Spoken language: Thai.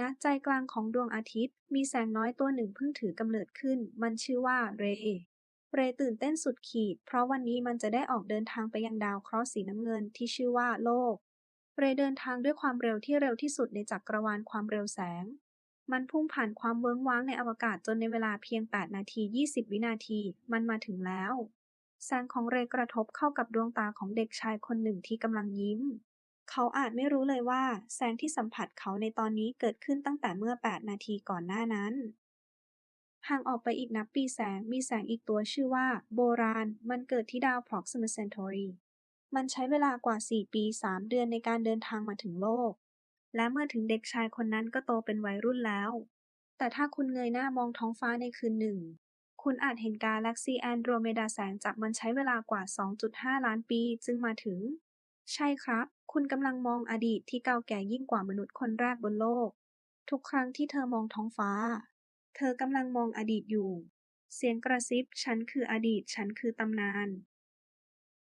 ณ ใจกลางของดวงอาทิตย์ มีแสงน้อยตัวหนึ่งเพิ่งถือกำเนิดขึ้น มันชื่อว่าเรย์เรย์ตื่นเต้นสุดขีด เพราะวันนี้มันจะได้ออกเดินทางไปยังดาวเคราะห์สีน้ำเงินที่ชื่อว่าโลก เรย์เดินทางด้วยความเร็วที่เร็วที่สุดในจักรวาลความเร็วแสง มันพุ่งผ่านความเวิ้งว้างในอวกาศจนในเวลาเพียง 8 นาที 20 วินาที มันมาถึงแล้ว แสงของเรย์กระทบเข้ากับดวงตาของเด็กชายคนหนึ่งที่กำลังยิ้ม เขาอาจไม่รู้เลยว่าแสงที่สัมผัสเขาในตอนนี้เกิดขึ้นตั้งแต่เมื่อ 8 นาทีก่อนหน้านั้น ห่างออกไปอีกนับปีแสงมีแสงอีกตัวชื่อว่า โบราณ มันเกิดที่ดาว Proxima Centauri มันใช้เวลากว่า 4 ปี 3 เดือนในการเดินทางมาถึงโลก และเมื่อถึงเด็กชายคนนั้นก็โตเป็นวัยรุ่นแล้ว แต่ถ้าคุณเงยหน้ามองท้องฟ้าในคืนหนึ่ง คุณอาจเห็นกาแล็กซีแอนโดรเมดาแสงจากมันใช้เวลากว่า 2.5 ล้านปีจึงมาถึง ใช่ครับ คุณกำลังมองอดีตที่เก่าแก่ยิ่งกว่ามนุษย์คนแรกบนโลก ทุกครั้งที่เธอมองท้องฟ้า เธอกำลังมองอดีตอยู่ เสียงกระซิบ ฉันคืออดีต ฉันคือตำนาน